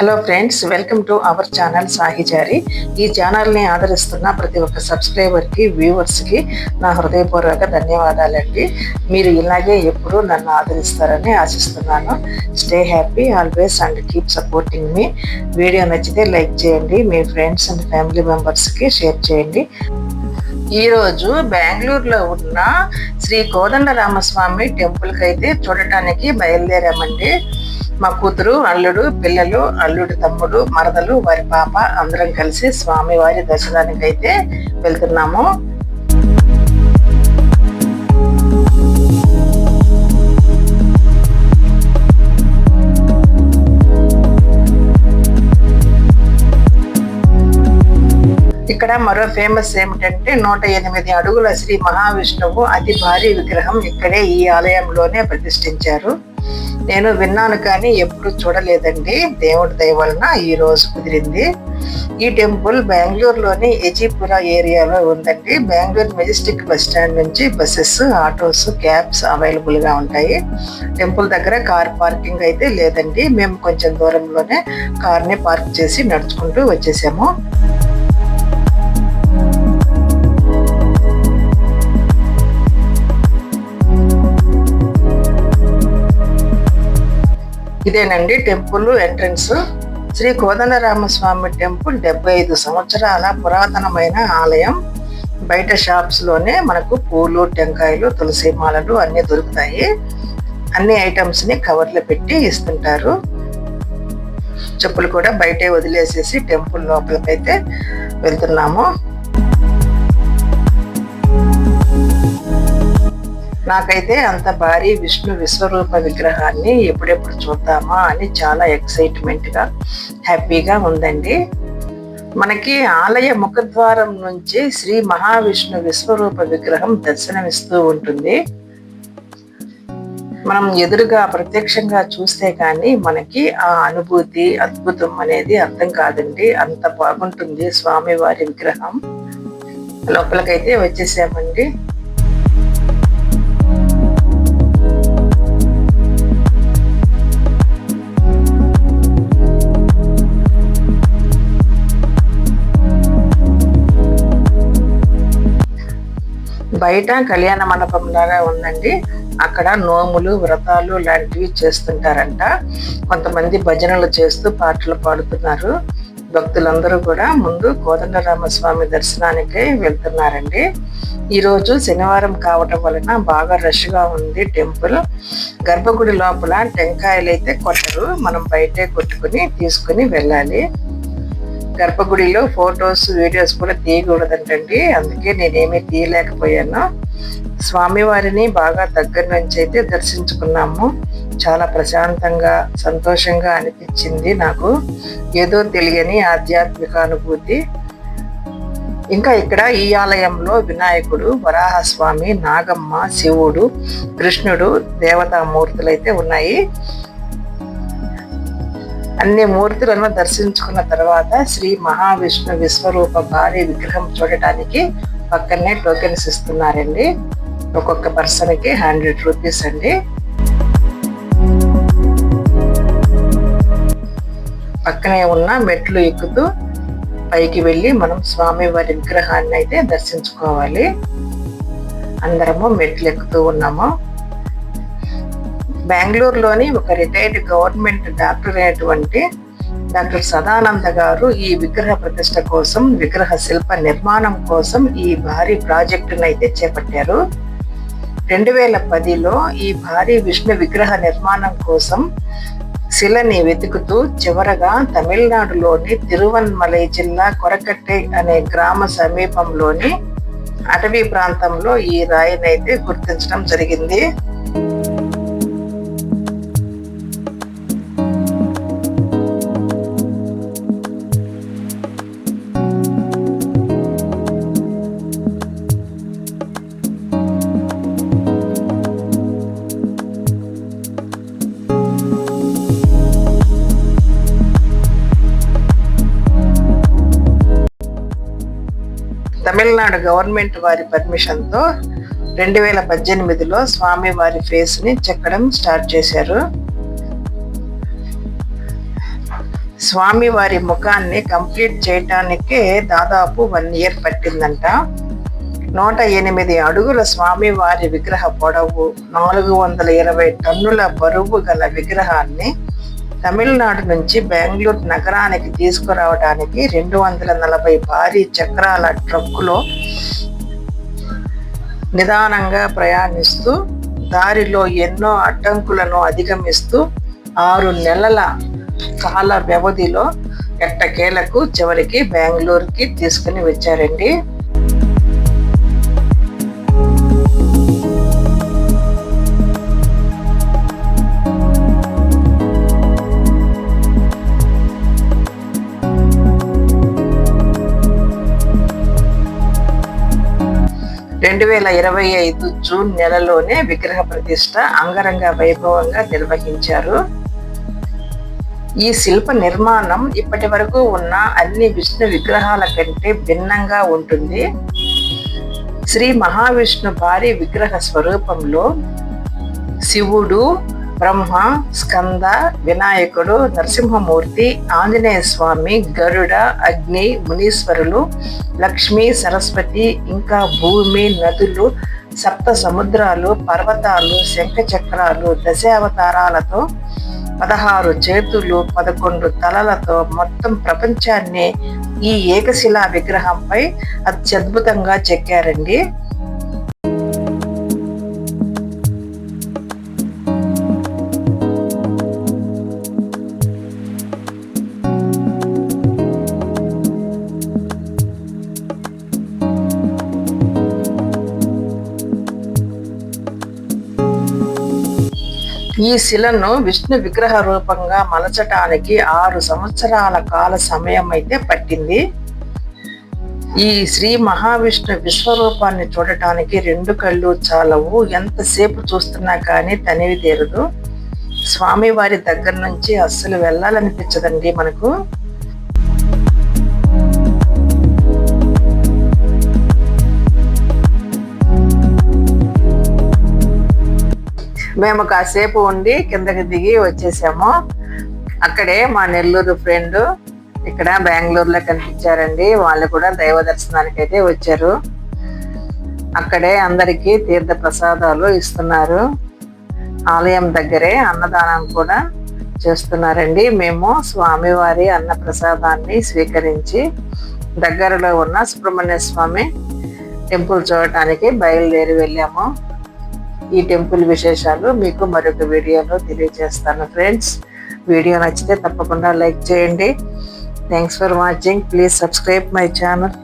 Hello friends welcome to our channel Sahichari ఈ ఛానల్ని ఆదరిస్తున్న ప్రతి ఒక్క సబ్స్క్రైబర్కి వ్యూవర్స్కి నా హృదయపూర్వక ధన్యవాదాలండి. మీరు ఇలాగే ఎప్పుడూ నన్ను ఆదరిస్తారని ఆశిస్తున్నాను. Stay happy always and keep supporting me video నచ్చితే లైక్ చేయండి మీ ఫ్రెండ్స్ అండ్ ఫ్యామిలీ మెంబర్స్కి షేర్ చేయండి. ఈరోజు బెంగళూరులో ఉన్న శ్రీ కోదండరామస్వామి టెంపుల్కి అయితే చూడటానికి బయలుదేరామండి. మా కూతురు అల్లుడు పిల్లలు అల్లుడు తమ్ముడు మరదలు వారి పాప అందరం కలిసి స్వామివారి దర్శనానికి అయితే వెళ్తున్నాము. ఇక్కడ మరో ఫేమస్ ఏమిటంటే నూట ఎనిమిది అడుగుల శ్రీ మహావిష్ణువు అతి భారీ విగ్రహం ఇక్కడే ఈ ఆలయంలోనే ప్రతిష్ఠించారు. నేను విన్నాను కానీ ఎప్పుడు చూడలేదండి. దేవుడి దయ వలన ఈ రోజు కుదిరింది. ఈ టెంపుల్ బెంగళూరులోని ఎజీపుర ఏరియాలో ఉందండి. బెంగళూరు మెజెస్టిక్ బస్ స్టాండ్ నుంచి బస్సెస్ ఆటోస్ క్యాబ్స్ అవైలబుల్గా ఉంటాయి. టెంపుల్ దగ్గర కార్ పార్కింగ్ అయితే లేదండి. మేము కొంచెం దూరంలోనే కార్ని పార్క్ చేసి నడుచుకుంటూ వచ్చేసాము. ఇదేనండి temple entrance. Sri Kodandaramaswamy temple డెబ్బై ఐదు సంవత్సరాల పురాతనమైన ఆలయం. బయట షాప్స్లోనే మనకు పూలు టెంకాయలు తులసి మాలలు అన్ని దొరుకుతాయి. అన్ని ఐటమ్స్ని కవర్లో పెట్టి ఇస్తుంటారు. చెప్పులు కూడా బయటే వదిలేసేసి టెంపుల్ లోపలికైతే వెళ్తున్నాము. నాకైతే అంత భారీ విష్ణు విశ్వరూప విగ్రహాన్ని ఎప్పుడెప్పుడు చూద్దామా అని చాలా ఎక్సైట్మెంట్గా హ్యాపీగా ఉందండి. మనకి ఆలయ ముఖద్వారం నుంచి శ్రీ మహావిష్ణు విశ్వరూప విగ్రహం దర్శనమిస్తూ ఉంటుంది. మనం ఎదురుగా ప్రత్యక్షంగా చూస్తే కానీ మనకి ఆ అనుభూతి అద్భుతం అనేది అర్థం కాదండి. అంత బాగుంటుంది స్వామివారి విగ్రహం. లోపలికైతే వచ్చేసామండి. బయట కళ్యాణ మండపం లాగా ఉందండి. అక్కడ నోములు వ్రతాలు లాంటివి చేస్తుంటారంట. కొంతమంది భజనలు చేస్తూ పాటలు పాడుతున్నారు. భక్తులందరూ కూడా ముందు కోదండరామస్వామి దర్శనానికి వెళ్తున్నారండి. ఈరోజు శనివారం కావటం వలన బాగా రష్గా ఉంది టెంపుల్. గర్భగుడి లోపల టెంకాయలు అయితే కొట్టరు. మనం బయటే కొట్టుకుని తీసుకుని వెళ్ళాలి. గర్భగుడిలో ఫొటోస్ వీడియోస్ కూడా తీయకూడదంటండి. అందుకే నేనేమీ తీయలేకపోయాను. స్వామివారిని బాగా దగ్గర నుంచి అయితే దర్శించుకున్నాము. చాలా ప్రశాంతంగా సంతోషంగా అనిపించింది నాకు. ఏదో తెలియని ఆధ్యాత్మిక అనుభూతి. ఇంకా ఇక్కడ ఈ ఆలయంలో వినాయకుడు వరాహస్వామి నాగమ్మ శివుడు కృష్ణుడు దేవతామూర్తులు అయితే ఉన్నాయి. అన్ని మూర్తులను దర్శించుకున్న తర్వాత శ్రీ మహావిష్ణు విశ్వరూప భారీ విగ్రహం చూడటానికి పక్కనే టోకెన్స్ ఇస్తున్నారండి. ఒక్కొక్క పర్సన్కి హండ్రెడ్ రూపీస్ అండి. పక్కనే ఉన్న మెట్లు ఎక్కుతూ పైకి వెళ్ళి మనం స్వామివారి విగ్రహాన్ని అయితే దర్శించుకోవాలి. అందరము మెట్లు ఎక్కుతూ ఉన్నాము. బెంగళూరులోని ఒక రిటైర్డ్ గవర్నమెంట్ డాక్టర్ అయినటువంటి డాక్టర్ సదానంద గారు ఈ విగ్రహ ప్రతిష్ట కోసం విగ్రహ శిల్ప నిర్మాణం కోసం ఈ భారీ ప్రాజెక్టును అయితే చేపట్టారు. రెండు వేల పదిలో ఈ భారీ విష్ణు విగ్రహ నిర్మాణం కోసం శిలని వెతుకుతూ చివరగా తమిళనాడులోని తిరువన్మలై జిల్లా కొరకట్టె అనే గ్రామ సమీపంలోని అటవీ ప్రాంతంలో ఈ రాయినైతే గుర్తించడం జరిగింది. తమిళనాడు గవర్నమెంట్ వారి పర్మిషన్తో రెండు వేల పద్దెనిమిదిలో స్వామి వారి ఫేస్ని చెక్కడం స్టార్ట్ చేశారు. స్వామి వారి ముఖాన్ని కంప్లీట్ చేయటానికే దాదాపు వన్ ఇయర్ పట్టిందంట. నూట ఎనిమిది అడుగుల స్వామి వారి విగ్రహ పొడవు నాలుగు వందల ఇరవై టన్నుల బరువు గల విగ్రహాన్ని తమిళనాడు నుంచి బెంగళూరు నగరానికి తీసుకురావడానికి రెండు వందల నలభై భారీ చక్రాల ట్రక్కులో నిదానంగా ప్రయాణిస్తూ దారిలో ఎన్నో అడ్డంకులను అధిగమిస్తూ ఆరు నెలల కాల వ్యవధిలో ఎట్టకేలకు చివరికి బెంగళూరుకి తీసుకుని వచ్చారండి. రెండు వేల ఇరవై ఐదు జూన్ నెలలోనే విగ్రహ ప్రతిష్ట అంగరంగ వైభవంగా నిర్వహించారు. ఈ శిల్ప నిర్మాణం ఇప్పటి వరకు ఉన్న అన్ని విష్ణు విగ్రహాల కంటే భిన్నంగా ఉంటుంది. శ్రీ మహావిష్ణు భారీ విగ్రహ స్వరూపంలో శివుడు బ్రహ్మ స్కంద వినాయకుడు నరసింహమూర్తి ఆంజనేయ స్వామి గరుడ అగ్ని మునీశ్వరులు లక్ష్మి సరస్వతి ఇంకా భూమి నదులు సప్త సముద్రాలు పర్వతాలు శంఖ చక్రాలు దశావతారాలతో పదహారు చేతులు పదకొండు తలలతో మొత్తం ప్రపంచాన్ని ఈ ఏకశిలా విగ్రహంపై అత్యద్భుతంగా చెక్కారండి. ఈ శిలను విష్ణు విగ్రహ రూపంగా మలచటానికి ఆరు సంవత్సరాల కాల సమయం అయితే పట్టింది. ఈ శ్రీ మహావిష్ణు విశ్వరూపాన్ని చూడటానికి రెండు కళ్ళు చాలవు. ఎంతసేపు చూస్తున్నా కానీ తనివి తీరదు. స్వామివారి దగ్గర నుంచి అస్సలు వెళ్ళాలనిపించదండి మనకు. మేము కాసేపు ఉండి కిందకి దిగి వచ్చేసాము. అక్కడే మా నెల్లూరు ఫ్రెండ్ ఇక్కడ బెంగళూరులో కనిపించారండి. వాళ్ళు కూడా దైవ దర్శనానికి అయితే వచ్చారు. అక్కడే అందరికీ తీర్థ ప్రసాదాలు ఇస్తున్నారు. ఆలయం దగ్గరే అన్నదానం కూడా చేస్తున్నారండి. మేము స్వామివారి అన్న ప్రసాదాన్ని స్వీకరించి దగ్గరలో ఉన్న సుబ్రహ్మణ్య స్వామి టెంపుల్ చూడటానికి బయలుదేరి వెళ్ళాము. ఈ టెంపుల్ విశేషాలు మీకు మరొక వీడియోలో తెలియజేస్తాను ఫ్రెండ్స్. వీడియో నచ్చితే తప్పకుండా లైక్ చేయండి. Thanks for watching please subscribe my channel